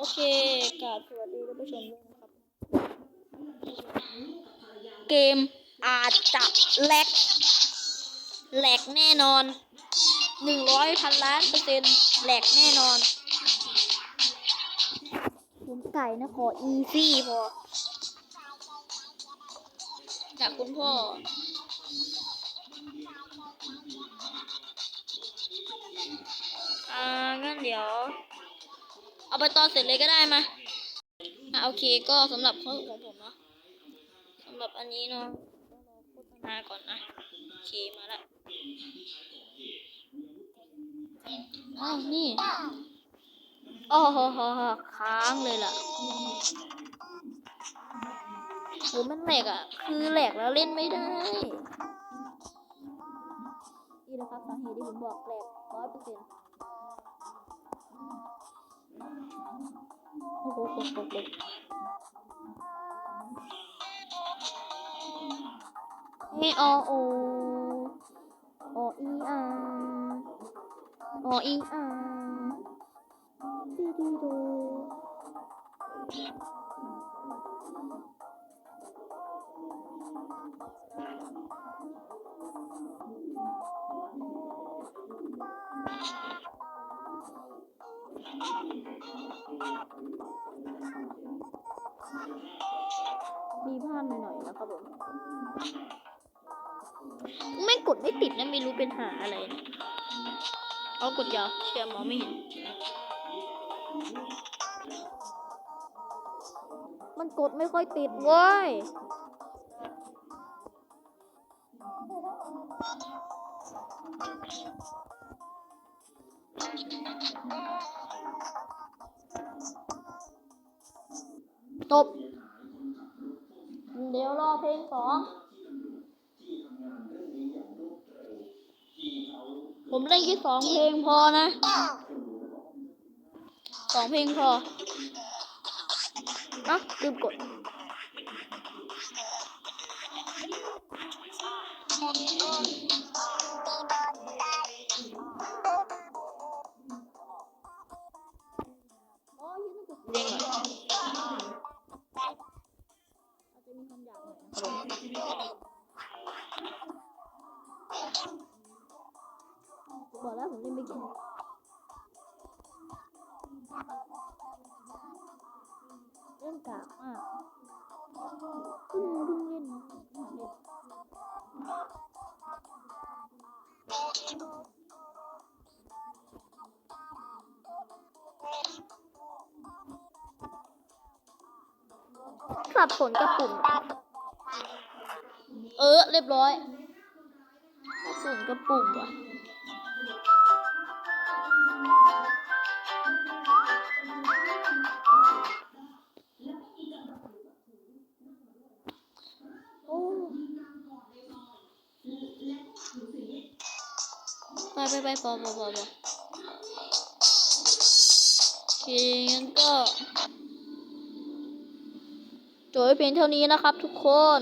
โอเคกราบสวัสดีท่านผู้ชมด้วยนะครับ เกมอาจจะแลกแหลกแน่นอนหนึ่งร้อยพันล้านเปอร์เซ็นต์แหลกแน่นอนผมไก่นะขออีซี่พอจากคุณพ่อ อ่างั้นเดี๋ยว เอาไปตอนเสร็จเลยก็ได้มาอะโอเคก็สำหรับข้อของผมเนาะสำหรับอันนี้เนาะต้องรอโฆษณาก่อนนะโอเคมาละอ้าวนี่โอ้โหโหโหค้างเลยล่ะโหมันแหลกอะ คือแหลกแล้วเล่นไม่ได้ นี่นะครับสาเหตุที่ผมบอกแหลกร้อยเปอร์เซ็นต์ โอ้โหโอ้โหโอ้โหเออโอโอ อีอาโออีอาดีดีดูมีพลาดหน่อยๆนะครับผม ไม่กดไม่ติดนะไม่รู้เป็นหาอะไรเนี่ยเอากดยาวเชียร์มองไม่เห็น มันกดไม่ค่อยติดเว้ย จบเดี๋ยวรอเพลงสองผมเล่นแค่สองเพลงพอนะสองเพลงพอเอ้าลืมกดอ๋อยังไม่กดเลงเหรออ ผมบอกแล้วผมเล่นไม่เก่งเล่นกากมากเพิ่งเพิ่งเล่นนะเล่นสับสนกับปุ่ม เออ เรียบร้อยสับสนกับปุ่มว่ะ ไปไปไปพอพอพอพอโอเคงั้นก็จบไว้เพียงเท่านี้นะครับทุกคน